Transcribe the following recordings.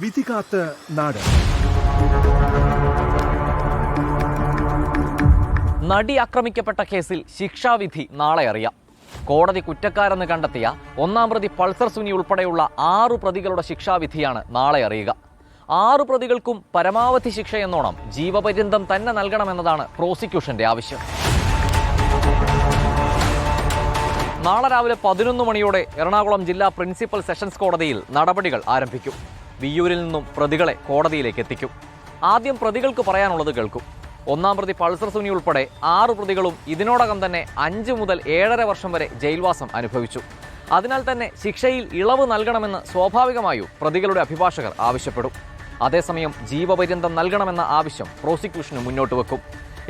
വിധികാത്ത് നാട്. നടി ആക്രമിക്കപ്പെട്ട കേസിൽ ശിക്ഷാവിധി നാളെ അറിയാം. കോടതി കുറ്റക്കാരെന്ന് കണ്ടെത്തിയ ഒന്നാം പ്രതി പൾസർ സുനി ഉൾപ്പെടെയുള്ള ആറു പ്രതികളുടെ ശിക്ഷാവിധിയാണ് നാളെ അറിയുക. ആറു പ്രതികൾക്കും പരമാവധി ശിക്ഷ എന്നോണം ജീവപര്യന്തം തന്നെ നൽകണമെന്നതാണ് പ്രോസിക്യൂഷന്റെ ആവശ്യം. നാളെ രാവിലെ പതിനൊന്ന് മണിയോടെ എറണാകുളം ജില്ലാ പ്രിൻസിപ്പൽ സെഷൻസ് കോടതിയിൽ നടപടികൾ ആരംഭിക്കും. വിയ്യൂരിൽ നിന്നും പ്രതികളെ കോടതിയിലേക്ക് എത്തിക്കും. ആദ്യം പ്രതികൾക്ക് പറയാനുള്ളത് കേൾക്കും. ഒന്നാം പ്രതി പൾസർ സുനി ഉൾപ്പെടെ ആറ് പ്രതികളും ഇതിനോടകം തന്നെ അഞ്ച് മുതൽ ഏഴര വർഷം വരെ ജയിൽവാസം അനുഭവിച്ചു. അതിനാൽ തന്നെ ശിക്ഷയിൽ ഇളവ് നൽകണമെന്ന് സ്വാഭാവികമായും പ്രതികളുടെ അഭിഭാഷകർ ആവശ്യപ്പെടും. അതേസമയം ജീവപര്യന്തം നൽകണമെന്ന ആവശ്യം പ്രോസിക്യൂഷന് മുന്നോട്ട് വെക്കും.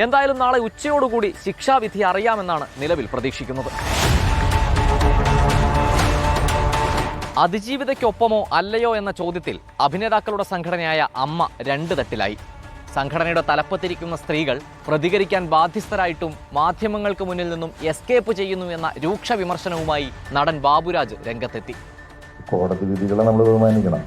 എന്തായാലും നാളെ ഉച്ചയോടുകൂടി ശിക്ഷാവിധി അറിയാമെന്നാണ് നിലവിൽ പ്രതീക്ഷിക്കുന്നത്. അതിജീവിതയ്ക്കൊപ്പമോ അല്ലയോ എന്ന ചോദ്യത്തിൽ അഭിനേതാക്കളുടെ സംഘടനയായ അമ്മ രണ്ട് തട്ടിലായി. സംഘടനയുടെ തലപ്പത്തിരിക്കുന്ന സ്ത്രീകൾ പ്രതികരിക്കാൻ ബാധ്യസ്ഥരായിട്ടും മാധ്യമങ്ങൾക്ക് മുന്നിൽ നിന്നും എസ്കേപ്പ് ചെയ്യുന്നു എന്ന രൂക്ഷ വിമർശനവുമായി നടൻ ബാബുരാജ് രംഗത്തെത്തി. കോടതി വിധികളെ നമ്മൾ ബഹുമാനിക്കണം.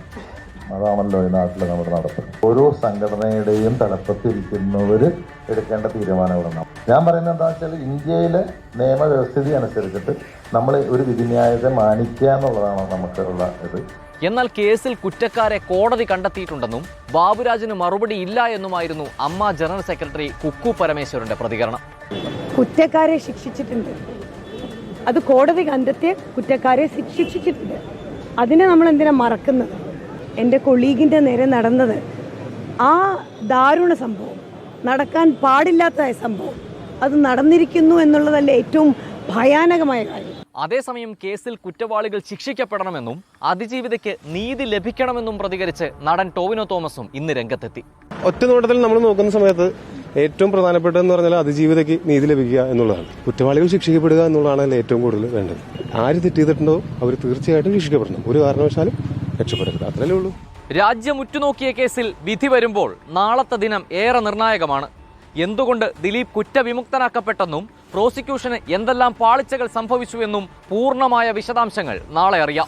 അതാണല്ലോ ഈ നാട്ടിൽ നമ്മുടെ നടത്തുന്നത് ഓരോ സംഘടനയുടെയും തലപ്പത്തിരിക്കുന്നവർ എടുക്കേണ്ട തീരുമാനങ്ങളാണ്. ഞാൻ പറയുന്നത് എന്താ വെച്ചാൽ ഇന്ത്യയിലെ നിയമവ്യവസ്ഥിതി അനുസരിച്ചിട്ട് നമ്മൾ ഒരു വിധിന്യായത്തെ മാനിക്കുക എന്നുള്ളതാണ് നമുക്കുള്ള ഇത്. എന്നാൽ കേസിൽ കുറ്റക്കാരെ കോടതി കണ്ടെത്തിയിട്ടുണ്ടെന്നും ബാബുരാജിന് മറുപടി ഇല്ല എന്നുമായിരുന്നു അമ്മ ജനറൽ സെക്രട്ടറി കുക്കു പരമേശ്വരന്റെ പ്രതികരണം. കുറ്റക്കാരെ ശിക്ഷിച്ചിട്ടുണ്ട്. അത് കോടതി കണ്ടെത്തിയ കുറ്റക്കാരെ ശിക്ഷിച്ചിട്ടുണ്ട്. അതിനെ നമ്മൾ എന്തിനാ മറക്കുന്നത്? എന്റെ കൊളീഗിന്റെ നേരെ നടന്നത് ആ ദാരുണ സംഭവം നടക്കാൻ പാടില്ലാത്ത സംഭവം അത് നടന്നിരിക്കുന്നു എന്നുള്ളതല്ല ഏറ്റവും ഭയാനകമായ കാര്യം. അതേസമയം കേസിൽ കുറ്റവാളികൾ ശിക്ഷിക്കപ്പെടണമെന്നും അതിജീവിതയ്ക്ക് നീതി ലഭിക്കണമെന്നും പ്രതികരിച്ച് നടൻ ടോവിനോ തോമസും ഇന്ന് രംഗത്തെത്തി. ഒറ്റ നോട്ടത്തിൽ നമ്മൾ നോക്കുന്ന സമയത്ത് ഏറ്റവും പ്രധാനപ്പെട്ടതെന്ന് പറഞ്ഞാൽ അതിജീവിതയ്ക്ക് നീതി ലഭിക്കുക എന്നുള്ളതാണ്. കുറ്റവാളികൾ ശിക്ഷിക്കപ്പെടുക എന്നുള്ളതാണ് അതിൽ ഏറ്റവും കൂടുതൽ വേണ്ടത്. ആര് തെറ്റ് ചെയ്തിട്ടുണ്ടോ അവർ തീർച്ചയായിട്ടും ശിക്ഷിക്കപ്പെടണം. ഒരു കാരണവശാലും രക്ഷപ്പെടരുത് അത്രയല്ലേ ഉള്ളൂ. രാജ്യം ഉറ്റുനോക്കിയ കേസിൽ വിധി വരുമ്പോൾ നാളത്തെ ദിനം ഏറെ നിർണായകമാണ്. എന്തുകൊണ്ട് ദിലീപ് കുറ്റവിമുക്തനാക്കപ്പെട്ടെന്നും പ്രോസിക്യൂഷന് എന്തെല്ലാം പാളിച്ചകൾ സംഭവിച്ചുവെന്നും പൂർണമായ വിശദാംശങ്ങൾ നാളെ അറിയാം.